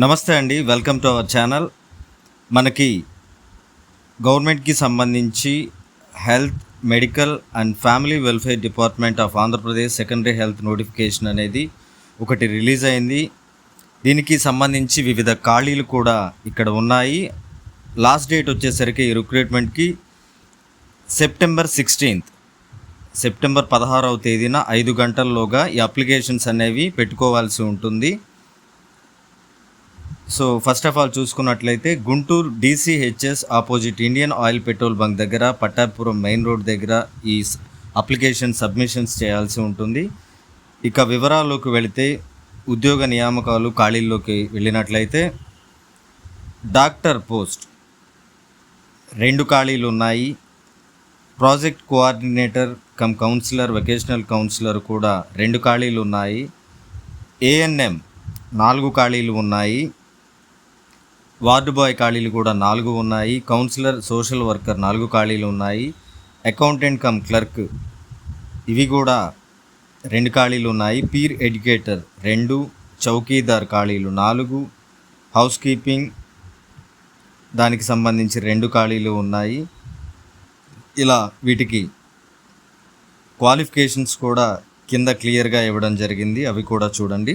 నమస్తే అండి welcome to our channel. మనకి గవర్నమెంట్కి సంబంధించి health medical and family welfare department of Andhra Pradesh secondary health notification అనేది ఒకటి రిలీజ్ అయింది. దీనికి సంబంధించి వివిధ ఖాళీలు కూడా ఇక్కడ ఉన్నాయి. లాస్ట్ డేట్ వచ్చేసరికి ఈ రిక్రూట్మెంట్కి సెప్టెంబర్ సిక్స్టీన్త్ సెప్టెంబర్ పదహారవ తేదీన ఐదు గంటల్లోగా ఈ అప్లికేషన్స్ అనేవి పెట్టుకోవాల్సి ఉంటుంది. సో ఫస్ట్ ఆఫ్ ఆల్ చూసుకున్నట్లయితే Guntur DCHS opposite Indian oil petrol bunk దగ్గర పట్టాపురం మెయిన్ రోడ్ దగ్గర ఈ అప్లికేషన్ సబ్మిషన్స్ చేయాల్సి ఉంటుంది. ఇక వివరాల్లోకి వెళితే ఉద్యోగ నియామకాలు ఖాళీల్లోకి వెళ్ళినట్లయితే డాక్టర్ పోస్ట్ రెండు ఖాళీలు ఉన్నాయి. Project coordinator cum counsellor vocational counsellor కూడా రెండు ఖాళీలు ఉన్నాయి. ఏఎన్ఎం నాలుగు ఖాళీలు ఉన్నాయి. వార్డు బాయ్ ఖాళీలు కూడా నాలుగు ఉన్నాయి. కౌన్సిలర్ సోషల్ వర్కర్ నాలుగు ఖాళీలు ఉన్నాయి. అకౌంటెంట్ కమ్ క్లర్క్ ఇవి కూడా రెండు ఖాళీలు ఉన్నాయి. పీర్ ఎడ్యుకేటర్ రెండు చౌకీదార్ ఖాళీలు నాలుగు హౌస్ కీపింగ్ దానికి సంబంధించి రెండు ఖాళీలు ఉన్నాయి. ఇలా వీటికి క్వాలిఫికేషన్స్ కూడా కింద క్లియర్గా ఇవ్వడం జరిగింది. అవి కూడా చూడండి.